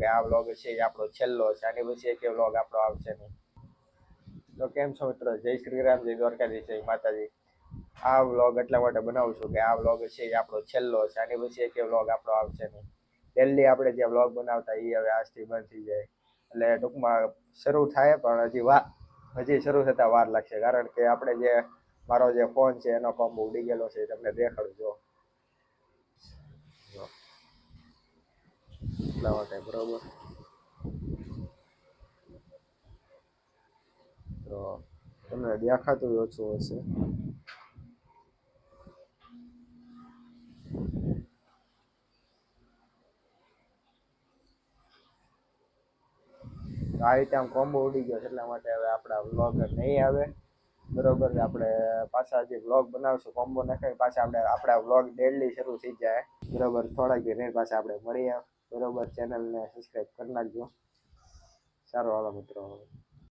કે આ વ્લોગ છે એ આપણો છેલ્લો છે, આની પછી એક વ્લોગ આપણો આવશે નહીં. તો કેમ છો મિત્રો? જય શ્રી રામ, જય દ્વારકાધીશ, જય માતાજી. આ વ્લોગ એટલા માટે બનાવું છું કે આ વ્લોગ છે એ આપણો છેલ્લો છે, આની પછી એક વ્લોગ આપણો આવશે નહીં. ડેલી આપણે જે વ્લોગ બનાવતા એ હવે આજથી બંધ થઈ જાય. એટલે ટૂંકમાં શરૂ થાય, પણ હજી વાર હજી શરૂ થતાં વાર લાગશે. કારણ કે આપણે જે, મારો જે ફોન છે એનો પંપ ઉડી ગયેલો છે તમને દેખાડું જો. એટલા માટે બરોબર તો તમને દેખાતું ઓછું હશે રીતે આમ કોમ્બો ઉડી ગયો એટલા માટે હવે આપણા વ્લોગ નહીં આવે બરોબર આપણે પાછા જે વ્લોગ બનાવશું કોમ્બો નાખી પાછા આપણે આપણા વ્લોગ ડેલી શરૂ થઈ જાય બરોબર થોડાક દિન પાછા આપણે મળીએ બરોબર ચેનલને સબસ્ક્રાઈબ કરી નાખજો. સારું હાલો મિત્રો.